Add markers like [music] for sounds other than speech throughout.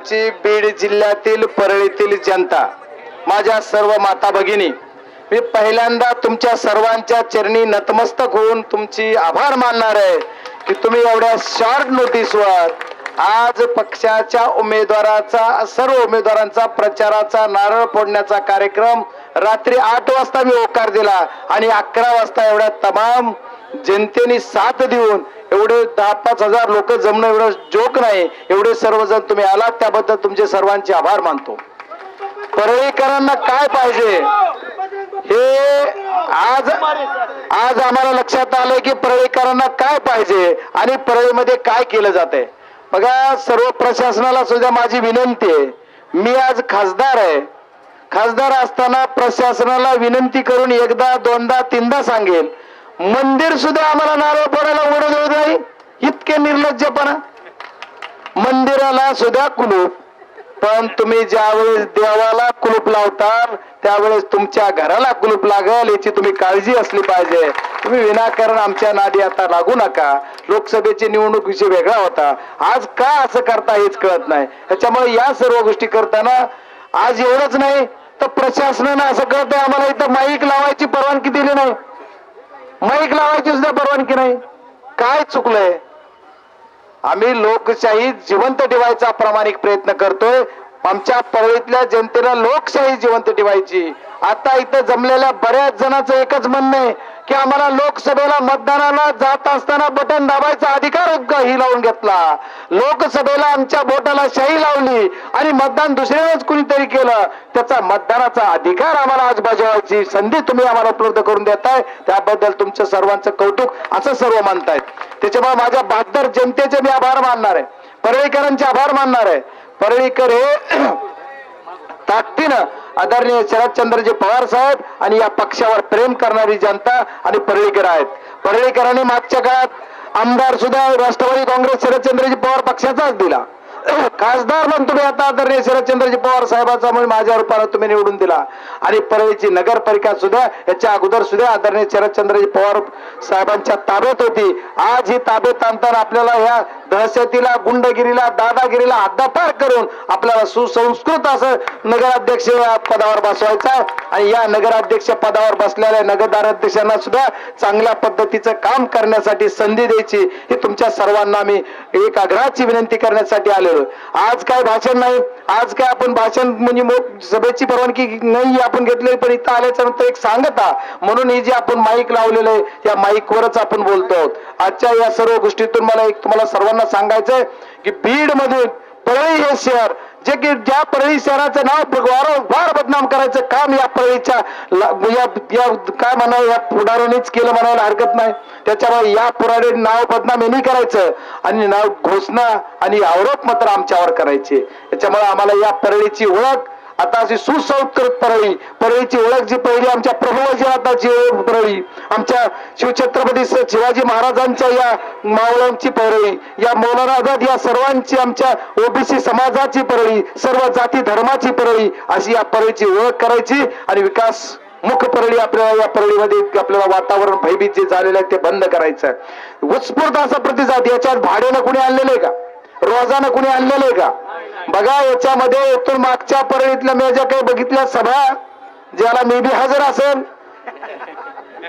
ची बीड जिल्ह्यातील परळीतील जनता माझ्या सर्व माता भगिनी मी पहिल्यांदा तुमच्या सर्वांच्या चरणी नतमस्तक होऊन तुमची आभार मानणार आहे की तुम्ही एवढ्या शॉर्ट नोटीसवर आज पक्षाच्या उमेदवाराचा सर्व उमेदवारांचा प्रचाराचा नारळ फोडण्याचा कार्यक्रम रात्री आठ वाजता मी होकार दिला आणि अकरा वाजता एवढ्या तमाम जनतेने साथ देऊन एवढे दहा पाच हजार लोक जमणं एवढं जोक नाही. एवढे सर्वजण तुम्ही आलात त्याबद्दल तुमचे सर्वांचे आभार मानतो. परळीकरांना काय पाहिजे? हे आज आज आम्हाला लक्षात आलंय की परळीकरांना काय पाहिजे आणि परळीमध्ये काय केलं जातंय. बघा सर्व प्रशासनाला सुद्धा माझी विनंती आहे. मी आज खासदार आहे. खासदार असताना प्रशासनाला विनंती करून एकदा दोनदा तीनदा सांगेल मंदिर सुद्धा आम्हाला नारळ पडायला उघड नाही. इतके निर्लज्जपणा. मंदिराला सुद्धा कुलूप. पण तुम्ही ज्यावेळेस देवाला कुलूप लावताल त्यावेळेस तुमच्या घराला कुलूप लागल याची तुम्ही काळजी असली पाहिजे. तुम्ही विनाकारण आमच्या नादी आता लागू नका. लोकसभेची निवडणूक विषय वेगळा होता. आज का असं करता हेच कळत नाही. त्याच्यामुळे या सर्व गोष्टी करताना आज एवढंच नाही तर प्रशासनानं असं कळतंय आम्हाला इथं माईक लावायची परवानगी दिली नाही. माईक लावायची सुद्धा परवानगी नाही. काय चुकलंय? आम्ही लोकशाही जिवंत ठेवायचा प्रामाणिक प्रयत्न करतोय. आमच्या परळीतल्या जनतेला लोकशाही जिवंत ठेवायची. आता इथं जमलेल्या बऱ्याच जणांचं एकच म्हणणं आहे की आम्हाला लोकसभेला मतदानाला जात असताना बटन दाबायचा अधिकार ही लावून घेतला. लोकसभेला आमच्या बोटाला शाही लावली आणि मतदान दुसऱ्यानेच कुणीतरी केलं. त्याचा मतदानाचा अधिकार आम्हाला आज बजावायची संधी तुम्ही आम्हाला उपलब्ध करून देताय. त्याबद्दल तुमचं सर्वांचं कौतुक असं सर्व मानतायत. त्याच्यामुळे माझ्या बहादर जनतेचे मी आभार मानणार आहे. परळीकरांचे आभार मानणार आहे. परळीकर हे [clears throat] ताकदीनं आदरणीय शरदचंद्रजी पवार साहेब आणि या पक्षावर प्रेम करणारी जनता आणि परळीकर आहेत. परळीकरांनी मागच्या काळात आमदार सुद्धा राष्ट्रवादी काँग्रेस शरदचंद्रजी पवार पक्षाचाच दिला. [clears throat] खासदार पण तुम्ही आता आदरणीय शरदचंद्रजी पवार साहेबाचा म्हणून माझ्या रूपानं तुम्ही निवडून दिला. आणि परळीची नगरपालिका सुद्धा याच्या अगोदर सुद्धा आदरणीय शरदचंद्रजी पवार साहेबांच्या ताब्यात होती. आज ही ताब्यात आणताना आपल्याला ह्या दहशतीला गुंडगिरीला दादागिरीला हद्दापार करून आपल्याला सुसंस्कृत असं नगराध्यक्ष पदावर बसवायचं आणि या नगराध्यक्ष पदावर बसलेल्या नगरदाराध्यक्षांना सुद्धा चांगल्या पद्धतीचं काम करण्यासाठी संधी द्यायची हे तुमच्या सर्वांना मी एक आग्रहाची विनंती करण्यासाठी आलेलो. आज काय भाषण नाही. आज काय आपण भाषण म्हणजे मग सभेची परवानगी नाही आपण घेतलेली पण इथं आल्याच्यानंतर एक सांगता. म्हणून ही जी आपण माईक लावलेलं आहे या माईकवरच आपण बोलतो आहोत. आजच्या या सर्व गोष्टीतून मला एक तुम्हाला सर्वांना सांगायचंय की बीड मधून परळी हे शहर जे की ज्या परळी शहराचं नाव वारंवार बदनाम करायचं काम या परळीच्या या काय म्हणा या पुढाऱ्यानेच केलं म्हणायला हरकत नाही. त्याच्यामुळे या पुढारी नाव बदनाम यांनी करायचं आणि नाव घोषणा आणि आरोप मात्र आमच्यावर करायचे. त्याच्यामुळे आम्हाला या परळीची ओळख आता अशी सुसंस्कृत परळी परळीची ओळख जी पहिली आमच्या प्रभुवजीनाथाची ओळख परळी आमच्या शिवछत्रपती शिवाजी महाराजांच्या या मावळांची परळी या मौलाना आझाद या सर्वांची आमच्या ओबीसी समाजाची परळी सर्व जाती धर्माची परळी अशी या परळीची ओळख करायची आणि विकास मुख परळी आपल्याला या परळीमध्ये आपल्याला वातावरण भयभीत जे झालेलं आहे ते बंद करायचं उत्स्फूर्त असा प्रतिसाद याच्यात भाड्यानं कुणी आणलेलं आहे का? रोजानं कुणी आणलेलं आहे का? बघा याच्यामध्ये इथून मागच्या परळीतल्या मी ज्या काही बघितल्या सभा ज्याला मे बी हजर असेल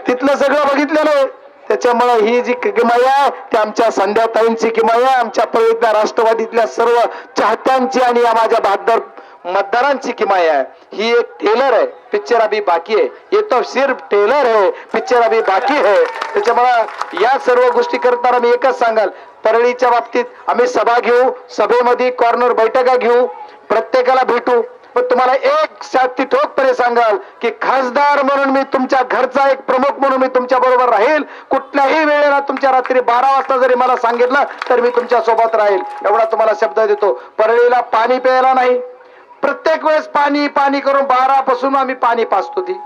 तिथलं सगळं बघितलेलं आहे त्याच्यामुळे ही जी किमया ती आमच्या संध्याताईंची किमया आमच्या परळीतल्या राष्ट्रवादीतल्या सर्व चाहत्यांची आणि या माझ्या बहादर मतदारांची किमाय आहे. ही एक टेलर आहे. पिक्चर अभी बाकी आहे. ये तो सिर्फ टेलर आहे. पिक्चर अभी बाकी आहे. त्याच्यामुळे या सर्व गोष्टी करताना मी एकच सांगाल. परळीच्या बाबतीत आम्ही सभा घेऊ. सभेमध्ये कॉर्नर बैठका घेऊ. प्रत्येकाला भेटू. पण तुम्हाला एक शाती ठोकपणे सांगाल की खासदार म्हणून मी तुमच्या घरचा एक प्रमुख म्हणून मी तुमच्या बरोबर राहील. कुठल्याही वेळेला तुमच्या रात्री बारा वाजता जरी मला सांगितलं तर मी तुमच्यासोबत राहील. एवढा तुम्हाला शब्द देतो. परळीला पाणी प्यायला नाही. प्रत्येक वेळेस पाणी पाणी करून बारा पासून आम्ही पाणी पाचतो ती.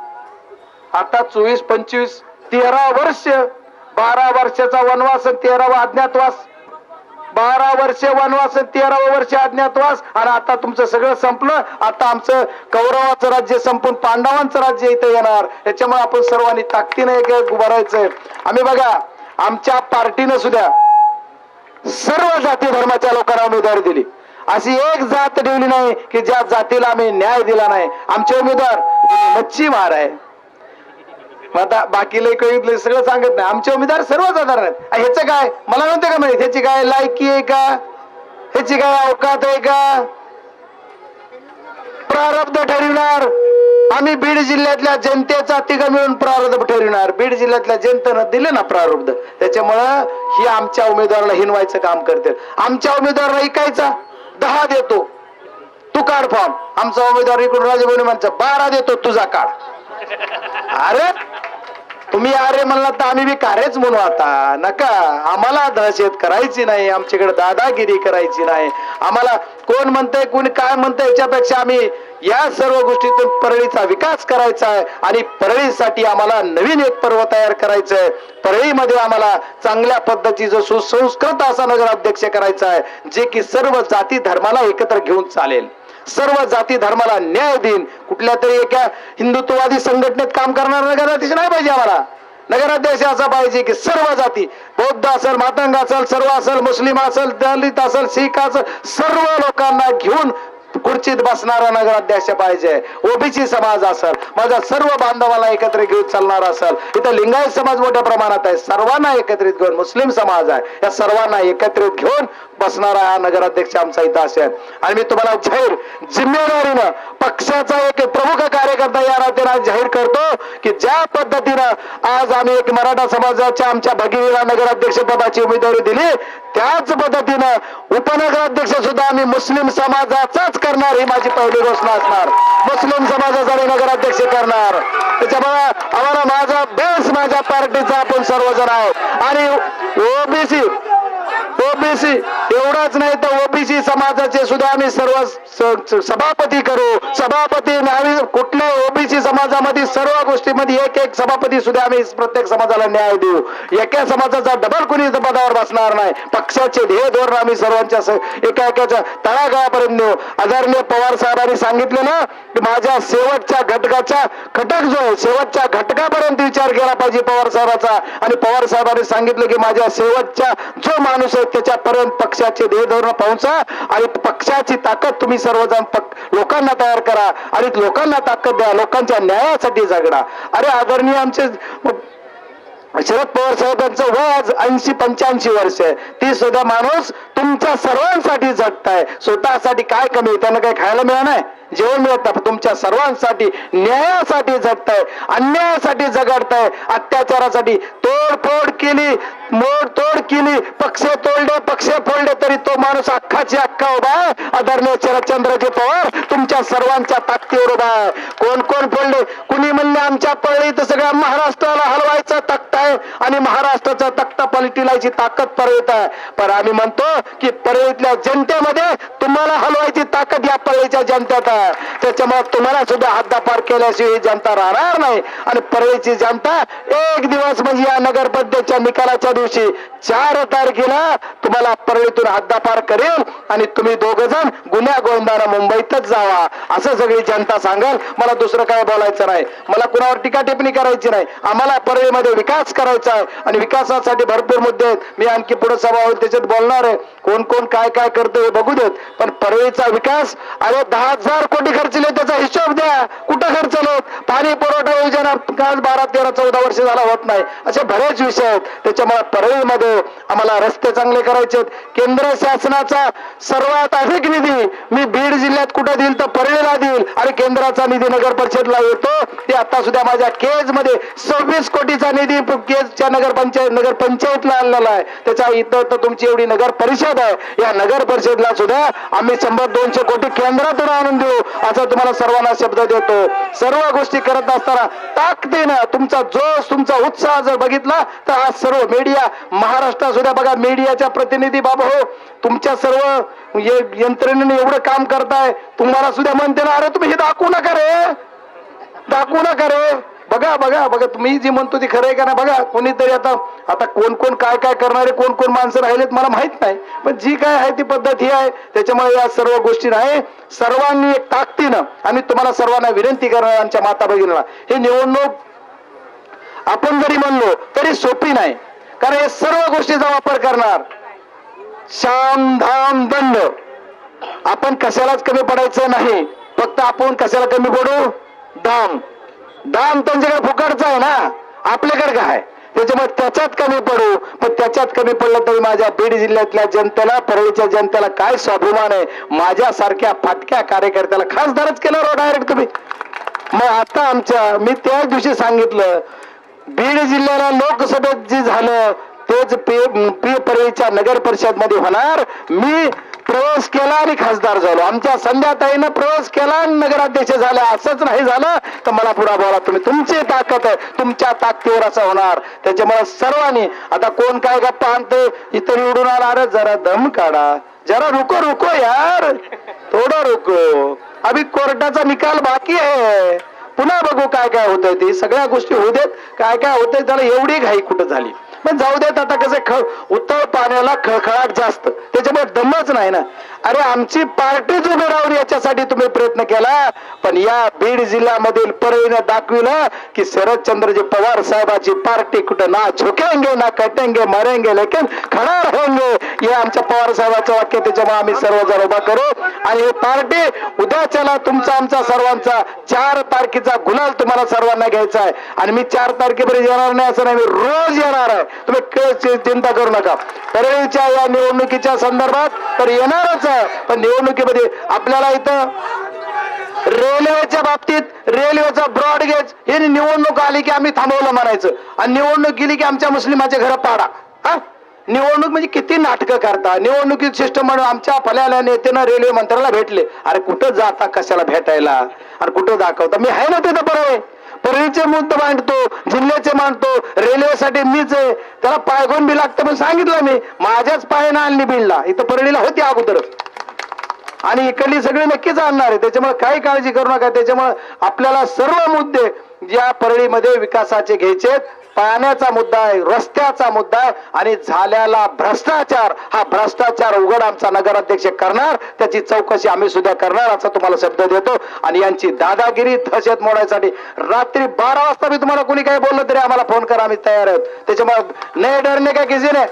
आता चोवीस पंचवीस तेरा वर्ष बारा वर्षाचा वनवास आणि तेरावा अज्ञातवास. बारा वर्ष वनवास आणि तेरावा वर्ष अज्ञातवास आणि आता तुमचं सगळं संपलं. आता आमचं कौरवाचं राज्य संपून पांडवांचं राज्य इथं येणार. याच्यामुळे आपण सर्वांनी ताकदीने एक एक उभारायचंय आम्ही बघा आमच्या पार्टीनं सुद्धा सर्व जाती धर्माच्या लोकांना उमेदवारी दिली. अशी एक जात ठेवली नाही की ज्या जातीला आम्ही न्याय दिला नाही. आमचे उमेदवार मच्छी मार आहे. आता बाकीला कळितलं सगळं सांगत नाही. आमचे उमेदवार सर्व साधारण आहेत ह्याचं काय? मला नव्हतं का माहिती? ह्याची काय लायकी आहे का? ह्याची काय अवकात आहे का? प्रारब्ध ठरविणार. आम्ही बीड जिल्ह्यातल्या जनतेचा तिघ मिळून प्रारब्ध ठरविणार. बीड जिल्ह्यातल्या जनतेनं दिले ना प्रारब्ध. त्याच्यामुळं ही आमच्या उमेदवाराला हिनवायचं काम करते आमच्या उमेदवाराला ऐकायचा. दहा देतो. तू काढ फॉर्म. आमचा उमेदवार इकडून राजभवनी म्हणचा बारा देतो तुझा काढ. अरे तुम्ही अरे म्हणला तर आम्ही बी कारेच म्हणू आता. नका. आम्हाला दहशत करायची नाही. आमच्याकडे दादागिरी करायची नाही. आम्हाला कोण म्हणतंय कोणी काय म्हणतंय याच्यापेक्षा आम्ही या सर्व गोष्टीतून परळीचा विकास करायचा आहे आणि परळीसाठी आम्हाला नवीन एक पर्व तयार करायचं आहे. परळीमध्ये आम्हाला चांगल्या पद्धतीचं सुसंस्कृत असा नगराध्यक्ष करायचा आहे जे की सर्व जाती धर्माला एकत्र घेऊन चालेल. सर्व जाती धर्माला न्याय देईन. कुठल्या तरी एका हिंदुत्ववादी संघटनेत काम करणार नगराध्यक्ष नाही पाहिजे आम्हाला. नगराध्यक्ष असा पाहिजे की सर्व जाती बौद्ध असेल मातंग असेल सर्व असेल मुस्लिम असेल दलित असेल शीख असेल सर्व लोकांना घेऊन खुर्चीत बसणारा नगराध्यक्ष पाहिजे. ओबीसी समाज असेल माझ्या सर्व बांधवाला एकत्र घेऊन चालणार असेल. इथं लिंगायत समाज मोठ्या प्रमाणात आहे. सर्वांना एकत्रित घेऊन मुस्लिम समाज आहे. या सर्वांना एकत्रित घेऊन बसणारा हा नगराध्यक्ष आमचा इथं असेल. आणि मी तुम्हाला जाहीर जिम्मेदारीनं पक्षाचा एक प्रमुख कार्यकर्ता या राज्याला जाहीर करतो की ज्या पद्धतीनं आज आम्ही एक मराठा समाजाच्या आमच्या भगिनीला नगराध्यक्ष पदाची उमेदवारी दिली त्याच पद्धतीनं उपनगराध्यक्ष सुद्धा आम्ही मुस्लिम समाजाचाच करणार ही माझी पहिली घोषणा असणार. मुस्लिम समाजाचा नगराध्यक्ष करणार. त्याच्यामुळे आम्हाला माझा बेस माझ्या पार्टीचा आपण सर्वजण आहोत. आणि ओबीसी ओबीसी एवढाच नाही तर ओबीसी समाजाचे सुद्धा आम्ही सर्व सभापती करू. सभापती आम्ही कुठल्या ओबीसी समाजामध्ये सर्व गोष्टीमध्ये एक एक सभापती सुद्धा आम्ही प्रत्येक समाजाला न्याय देऊ. एका समाजाचा डबल कुणी पदावर बसणार नाही. पक्षाचे ध्येय धोरण आम्ही सर्वांच्या एका एकाच्या तळागाळापर्यंत नेऊ. आदरणीय पवार साहेबांनी सांगितलं ना की माझ्या शेवटच्या घटकाच्या घटक जो आहे शेवटच्या घटकापर्यंत विचार केला पाहिजे पवार साहेबाचा. आणि पवार साहेबांनी सांगितलं की माझ्या शेवटच्या जो माणूस आहे त्याच्यापर्यंत पक्षाचे ध्येय धोरण पोहोचा आणि पक्षाची ताकद तुम्ही सर्वजण पक- लोकांना तयार करा आणि लोकांना ताकद द्या लोकांच्या न्यायासाठी झगडा. अरे आदरणीय आमचे शरद पवार साहेबांचं वय आज ऐंशी पंच्याऐंशी वर्ष आहे. ती सुद्धा माणूस तुमच्या सर्वांसाठी झटताय स्वतःसाठी काय कमी त्यांना काही खायला मिळणार जेवण मिळत नाही. तुमच्या सर्वांसाठी न्यायासाठी जगताय अन्यायासाठी जगडताय. अत्याचारासाठी तोडफोड केली मोड तोड केली पक्ष तोडले पक्ष फोडले तरी तो माणूस अख्खाची अख्खा उभा आहे. आदरणीय शरदचंद्रजी पवार तुमच्या सर्वांच्या ताकदीवर उभा आहे. कोण कोण फोडले? कुणी म्हणले आमच्या पळीत सगळ्या महाराष्ट्राला हलवायचा तख्त आहे आणि महाराष्ट्राचा तख्ता पलटिलायची ताकद परळीत आहे. पण आम्ही म्हणतो की परळीतल्या जनतेमध्ये तुम्हाला हलवायची ताकद या परळीच्या जनतेत आहे. त्याच्यामुळे तुम्हाला सुद्धा हद्दापार केल्याशिवाय जनता राहणार नाही. आणि परळीची जनता एक दिवस म्हणजे या नगरपद्धतीच्या निकालाच्या दिवशी चार तारखेला तुम्हाला परळीतून हद्दापार करेल. आणि तुम्ही दोघ जण गुन्ह्या गोविंदाला मुंबईतच जावा. असं सगळी जनता सांगाल. मला दुसरं काय बोलायचं नाही. मला कुणावर टीका टिप्पणी करायची नाही. आम्हाला परळीमध्ये विकास करायचा आहे. आणि विकासासाठी भरपूर मुद्दे आहेत. मी आणखी पुढे सभा होईल त्याच्यात बोलणार आहे. कोण कोण काय काय करतो हे बघू देत. पण परळीचा विकास अरे दहा हजार कोटी खर्चले त्याचा हिशोब द्या. कुठं खर्चले पाणी पुरवठा योजना काल बारा तेरा चौदा वर्ष झाला होत नाही. असे बरेच विषय आहेत. त्याच्यामुळे परळीमध्ये आम्हाला रस्ते चांगले करायचे आहेत. केंद्र शासनाचा सर्वात अधिक निधी मी बीड जिल्ह्यात कुठं देईल तर परळीला देईल आणि केंद्राचा निधी नगर परिषदला येतो. ते आता सुद्धा माझ्या केजमध्ये सव्वीस कोटीचा निधी केजच्या नगर पंचायत नगर पंचायतला आणलेला आहे. त्याच्या इथं तर तुमची एवढी नगर परिषद आहे. या नगर परिषदला सुद्धा आम्ही शंभर दोनशे कोटी केंद्रातून आणून देऊ असा तुम्हाला सर्वांना शब्द देतो. सर्व गोष्टी करत असताना ताकदीनं तुमचा जोश तुमचा उत्साह जर बघितला तर आज सर्व मीडिया महाराष्ट्रात सुद्धा बघा मीडियाच्या प्रतिनिधी बाबा हो तुमच्या सर्व यंत्रणेने एवढं काम करताय तुम्हाला सुद्धा म्हणते ना अरे तुम्ही हे दाखवू नका रे दाखवू नका रे. बघा बघा बघा तुम्ही जी म्हणतो ती खरं आहे का नाही बघा कोणीतरी आता आता कोण कोण काय काय करणारे कोण कोण माणसं राहिलेत मला माहीत नाही. पण जी काय आहे ती पद्धत ही आहे त्याच्यामुळे या सर्व गोष्टी नाही. सर्वांनी एक ताकदीनं आणि तुम्हाला सर्वांना विनंती करणार आमच्या माता भगिनीला. हे निवडणूक आपण जरी म्हणलो तरी सोपी नाही. कारण हे सर्व गोष्टीचा वापर करणार. शाम धाम दंड. आपण कशालाच कमी पडायचं नाही. फक्त आपण कशाला कमी पडू? दाम दान त्यांच्याकडे फुकटचं आहे ना? आपल्याकडे काय त्याच्यामुळे त्याच्यात कमी पडू. पण त्याच्यात कमी पडलं तरी माझ्या बीड जिल्ह्यातल्या जनतेला परळीच्या जनतेला काय स्वाभिमान आहे? माझ्यासारख्या फाटक्या कार्यकर्त्याला खासदारच केलं डायरेक्ट तुम्ही. मग आता आमच्या मी त्याच दिवशी सांगितलं बीड जिल्ह्याला लोकसभेत जे झालं तेच पी पी परळीच्या नगर परिषदमध्ये होणार. मी प्रवास केला आणि खासदार झालो. आमच्या संध्याताईनं प्रवास केला आणि नगराध्यक्ष झाले. असंच नाही झालं तर मला पुढा बोला. तुम्ही तुमची ताकद आहे. तुमच्या ताकदीवर असं होणार. त्याच्यामुळे सर्वांनी आता कोण काय गप्पा आणतो इतर निवडून आला. अरे जरा दम काढा. जरा रुको रुको यार. थोडं रुको. अभि कोर्टाचा निकाल बाकी आहे. पुन्हा बघू काय काय होतंय ते. सगळ्या गोष्टी होऊ देत. काय काय होतंय त्याला एवढी घाई कुठं झाली? पण जाऊ देत आता कसं ख उत्तळ पाण्याला खळखळाट जास्त. त्याच्यामुळे दमच नाही ना. अरे आमची पार्टी उभं राहून याच्यासाठी तुम्ही प्रयत्न केला. पण या बीड जिल्ह्यामधील परळीनं दाखविलं की शरदचंद्रजी पवार साहेबाची पार्टी कुठं ना झुकेंगे ना कटेंगे मरेंगे लेकिन खडा होंगे हे आमच्या पवार साहेबाचं वाक्य त्याच्यामुळे आम्ही सर्वजण उभा करू. आणि हे पार्टी उद्याच्याला तुमचा आमचा सर्वांचा. चार तारखेचा गुलाल तुम्हाला सर्वांना घ्यायचा आहे. आणि मी चार तारखेपर्यंत येणार नाही असं नाही मी रोज येणार आहे. तुम्ही चिंता करू नका. परळीच्या या निवडणुकीच्या संदर्भात तर येणारच आहे. पण निवडणुकीमध्ये आपल्याला इथं रेल्वेच्या बाबतीत रेल्वेचा ब्रॉडगेज हे निवडणूक आली की आम्ही थांबवलं म्हणायचं. आणि निवडणूक गेली की आमच्या मुस्लिमाचे घर पाडा. निवडणूक म्हणजे किती नाटकं करता? निवडणुकीत सिस्टम म्हणून आमच्या फल्याला नेत्यानं रेल्वे मंत्र्याला भेटले. अरे कुठं जाता कशाला भेटायला? अरे कुठं दाखवता? मी आहे ना तिथं बरोबर परळीचे मुद्दे मांडतो जिल्ह्याचे मांडतो रेल्वेसाठी मीच आहे. त्याला पायगोन बी लागतं पण सांगितलं मी. माझ्याच पायानं आणली बिलला. इथं परळीला होती अगोदरच आणि इकडली सगळी नक्कीच आणणार आहे. त्याच्यामुळे काही काळजी करू नका. त्याच्यामुळे आपल्याला सर्व मुद्दे या परळीमध्ये विकासाचे घ्यायचे पाण्याचा मुद्दा आहे रस्त्याचा मुद्दा आहे आणि झाल्याला भ्रष्टाचार हा भ्रष्टाचार उघड आमचा नगराध्यक्ष करणार त्याची चौकशी आम्ही सुद्धा करणार असा तुम्हाला शब्द देतो. आणि यांची दादागिरी दहशत मोडायसाठी रात्री बारा वाजता मी तुम्हाला कोणी काही बोललं तरी आम्हाला फोन करा आम्ही तयार आहोत. त्याच्यामुळे नाही डरणे काय किसी नाही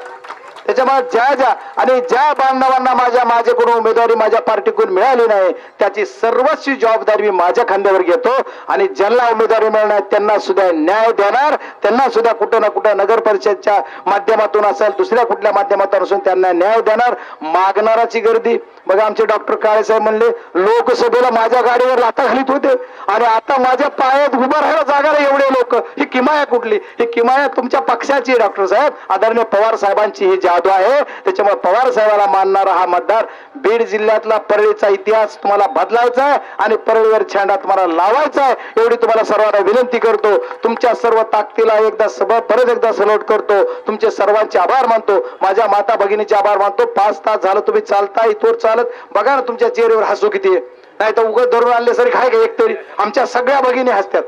त्याच्यामुळे ज्या ज्या आणि ज्या बांधवांना माझ्या माझ्याकडून उमेदवारी माझ्या पार्टीकडून मिळाली नाही त्याची सर्वस्वी जबाबदारी मी माझ्या खांद्यावर घेतो आणि ज्यांना उमेदवारी मिळणार त्यांना सुद्धा न्याय देणार. त्यांना सुद्धा कुठं ना कुठं नगर परिषदच्या माध्यमातून असेल दुसऱ्या कुठल्या माध्यमातून असून त्यांना न्याय देणार. मागणाराची गर्दी बघा आमचे डॉक्टर काळे साहेब म्हणले लोकसभेला माझ्या गाडीवर लाता घालीत होते. आणि आता माझ्या पायात उभं राहायला जागा एवढे लोक. ही किमाया कुठली? ही किमाया तुमच्या पक्षाची आहे, डॉक्टर साहेब. आदरणीय पवार साहेबांची ही जादू आहे. त्याच्यामुळे पवार साहेबाला मानणारा हा मतदार बीड जिल्ह्यातला परळीचा इतिहास तुम्हाला बदलायचा आहे आणि परळीवर छांडा तुम्हाला लावायचा आहे एवढी तुम्हाला सर्वांना विनंती करतो. तुमच्या सर्व ताकदीला एकदा सब परत एकदा सलोट करतो. तुमचे सर्वांचे आभार मानतो. माझ्या माता भगिनीचे आभार मानतो. पाच तास झालं तुम्ही चालता इथवर चालत बघा ना तुमच्या चेहऱ्यावर हसू किती आहे. नाही तर उगत धरून आणले सर काय का एक तरी आमच्या सगळ्या भगिनी हसतात.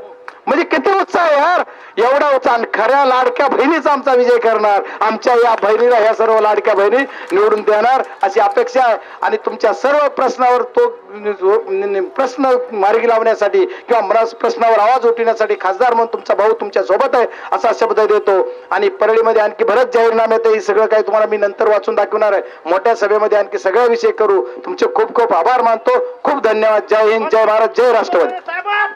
म्हणजे किती उत्साह आहे यार. एवढा उत्साह. आणि खऱ्या लाडक्या बहिणीचा आमचा विजय करणार. आमच्या या बहिणीला ह्या सर्व लाडक्या बहिणी निवडून देणार अशी अपेक्षा आहे. आणि तुमच्या सर्व प्रश्नावर तो प्रश्न मार्गी लावण्यासाठी किंवा मनास प्रश्नावर आवाज उठविण्यासाठी खासदार म्हणून तुमचा भाऊ तुमच्यासोबत आहे असा शब्द देतो. आणि परळीमध्ये आणखी बरंच जाहीरनामे हे सगळं काही तुम्हाला मी नंतर वाचून दाखवणार आहे. मोठ्या सभेमध्ये आणखी सगळ्या विषय करू. तुमचे खूप खूप आभार मानतो. खूप धन्यवाद. जय हिंद. जय भारत. जय राष्ट्रवादी.